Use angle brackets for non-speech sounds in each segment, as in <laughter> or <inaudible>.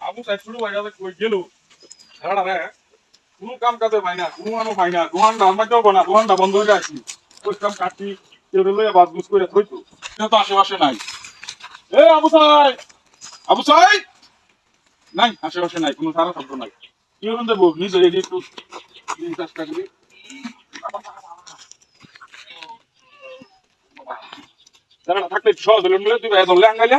Abu side শুরু হয়ে যাবে কই গেল? হ্যাঁ রে, কোনো কাম কাজে পাই না, কোনো মানুষ পাই না, দোকানটা আমার কেউ না দোকানটা বন্ধ হয়ে আসি ওই কাম কাটি কেউ লইয়া বাস বুস করে থইতো। কেউ তো আশেপাশে নাই। এ আবু সাই আবু সাই নাই, আশেপাশে নাই, কোনো সারা শব্দ নাই। কি করুন দেবো নিজে এই একটু কাজটা করি। থাকলে সহজ হলো তুই ভাই ধরলে আঙ্গাইলে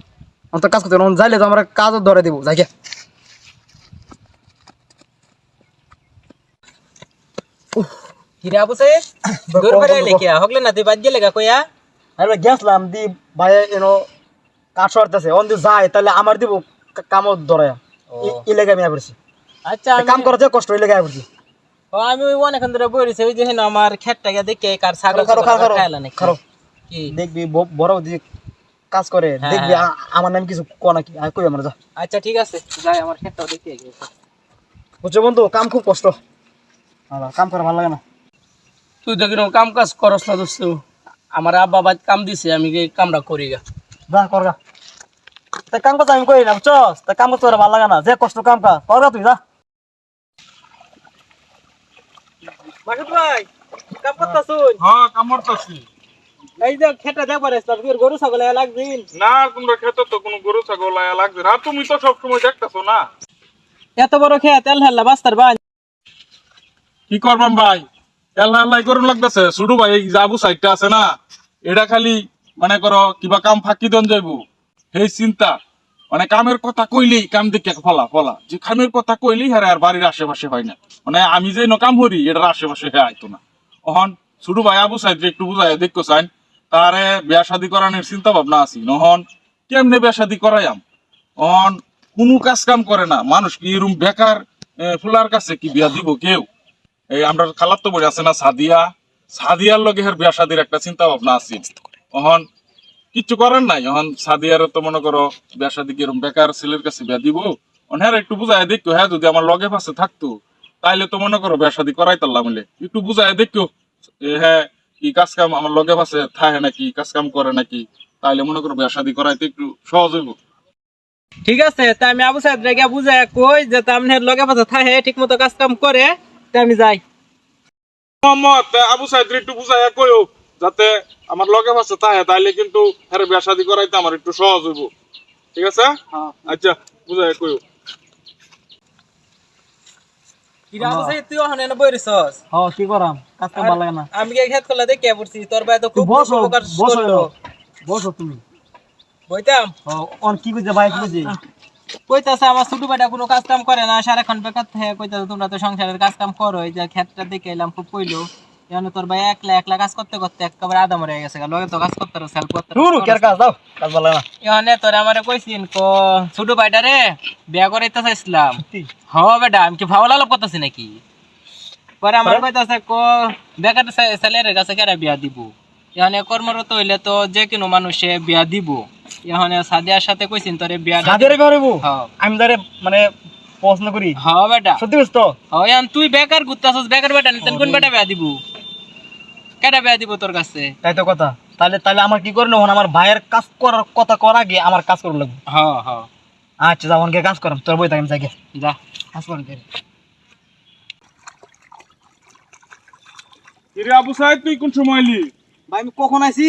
আমার তো কাজ করতে হবে, যাইলে তো আমরা কাজও ধরে দিব যাই হিরা আবু <coughs> দূর করে আইলে কি? হগলে না তুই বাদ গেলে গা কইয়া? আমি গেছলাম দি ভাই এনো কাজ সরতেছে অন দি যায় তাহলে আমার দিব কা- কামও ধরে। ই লেগে আমি আইবছি আচ্ছা কাম করতে কষ্ট আমি ওই অনেকক্ষণ ধরে বইরেছি ওই যে হেন আমার খেতটাকে দেখে কার ছাগল খারো খারো খারো খাইলা নাকি? দেখবি বড় কাজ করে হ্যাঁ, দেখবি হ্যাঁ। আমার নাম কিছু কোয়া নাকি? আর কই আমরা যা। আচ্ছা ঠিক আছে। যাই আমার খেতটাও দেখে গেছে বুঝছ বন্ধু কাম খুব কষ্ট। কাম করা ভালো লাগে না। তুই তো কীরকম কাম কাজ করস না দোস্ত। আমার আব্বা বাদ কাম দিছে আমি এই কামটা করি গা। যা করগা তা কাম করতে আমি করি না বুঝছস? তা কাম করতে ভালো লাগে না। যে কষ্ট কাম কা করগা তুই যা। মাসুদ ভাই কাম করতাছুন? হ্যাঁ কাম করতেছি। এই যে খেতটা দেখবার আসলাম তোর গরু ছাগল লাগছিন না তোমরা খেতে তো কোনো গরু ছাগল আয়া লাগছে না। আর তুমি তো সবসময় দেখতেছো না। এত বড় খেত তেল হেল্লা বাস্তার বান। কি করবাম ভাই? আল্লাহ আল্লাহ করুন লাগতেছে। শুধু ভাই এই জাবু সাইডটা আছে না এটা খালি মানে করো কিবা কাম ফাঁকি দন যাইবো। সেই চিন্তা মানে কামের কথা কইলেই কাম দেখে ফলা ফলা। যে কামের কথা কইলেই হ্যাঁ আর বাড়ির আশেপাশে হয় না। মানে আমি যে ন কাম করি এটার আশেপাশে হ্যাঁ আইতো না। অহন শুধু ভাই আবু সাইড একটু বুঝাই দেখো চাইন তারে বিয়া শাদি করানোর চিন্তা ভাবনা আছি। নহন কেমনে বিয়া শাদি করাইয়াম? অন কোনো কাজ কাম করে না। মানুষ কি এরম বেকার ফুলার কাছে কি বিয়া দিব কেউ? এই আমরা খালার তো বই আছে না, সাদিয়া। সাদিয়ার লগে হের বিয়া শাদির একটা চিন্তা ভাবনা আছে। অহন কিচ্ছু করার নাই। অহন সাদিয়ার তো মনে করো বিয়া শাদি কি কিরম বেকার ছেলের কাছে বিয়া দিব? হ্যাঁ একটু বুঝাই দেখো হ্যাঁ যদি আমার লগে পাশে থাকতো, তাইলে তো মনে করো বিয়া শাদি করাই তারলাম মিলে একটু বুঝাই দেখো হ্যাঁ কি কাজ কাম আমার লগে পাশে থাকে নাকি? কাজ কাম করে নাকি? তাইলে মনে করো বিয়া শাদি করাইতে একটু সহজ হইব। ঠিক আছে তা আমি আবু সাহেব রেগে বুঝাই কই যে তামনের লগে পাশে থাকে ঠিক মতো কাজ কাম করে তা আমি যাই। মোহাম্মদ আবু সাহেব একটু বুঝাইয়া কইও যাতে আমার লগে পাশে থাকে তাইলে কিন্তু হ্যাঁ বিয়া শাদি করাইতে আমার একটু সহজ হইব। ঠিক আছে? আচ্ছা বুঝাইয়া কইও। তুই কি করাম? কাজ কাম ভালো লাগে না। আমি কি খেত করলে দেখে পড়ছি তোর ভাই তো খুব বসো বসো বসো তুমি। বইতাম? অন কি বুঝে ভাই বুঝে কইতাছে আমার ছোট ভাইটা কোনো কাজ কাম করে না সারাক্ষণ বেকার থাকে কইতাছে তোমরা তো সংসারের কাজ কাম করো এই যে ক্ষেতটা দেখে এলাম খুব কইলো। এখন তোর ভাই একলা একলা কাজ করতে করতে একেবারে আদা মরে গেছে। লগে তো কাজ করতে সেলফ করতে শুরু কের কাজ দাও? কাজ লাগে না। এখানে তোর আমারে কইছিন ক ছোট ভাইটা রে বিয়া করাইতে চাইছিলাম। হ বেটা আমি কি ভালো লাভ করতেছি নাকি? পরে আমার কইতাছে ক বেকার ছেলের কাছে কেরা বিয়া দিব? এখানে কর্মরত হইলে তো যে কোনো মানুষে বিয়া দিব। এখানে সাদিয়ার সাথে কইছিন তোরে বিয়া হ্যাঁ আমি মানে পছন্দ করি। হ বেটা। সত্যি বুঝ তো হয়ান তুই বেকার ঘুরতাছস বেকার বেটা নিতেন কোন বেটা বিয়া দিব? কেটা বেয়া দিব তোর কাছে? তাই তো কথা। তাহলে তাহলে আমার কি করল আমার ভাইয়ের কাজ করার কথা করার আগে আমার কাজ করতে লাগবে। হ হ। আচ্ছা যাও অনকে কাজ করাম। তোর বই থাকি যাকে যা। কাজ করেন কিরে আবু সাইদ তুই কোন সময় এলি? ভাই আমি কখন আইছি?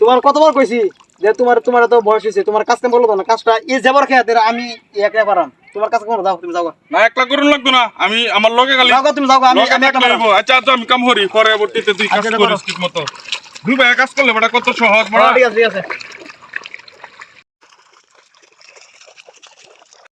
তোমার কতবার কইছি যে তোমার তোমার তো বয়স হয়েছে তোমার কাজ কাম করল না? কাজটা এই যাবার খেয়ে আমি একা পারাম তোমার কাজ করো যাও তুমি যাও। না একলা করুন লাগতো না। আমি আমার লগে খালি যাও তুমি যাও আমি আমি একা থাকলে আচ্ছা আচ্ছা আমি কাম করি। পরবর্তীতে তুই কাজ আচ্ছা, করিস ঠিক মতো দুই ভাই কাজ করলে বড় কত সহজ বড়। হ্যাঁ, ঠিক আছে ঠিক আছে।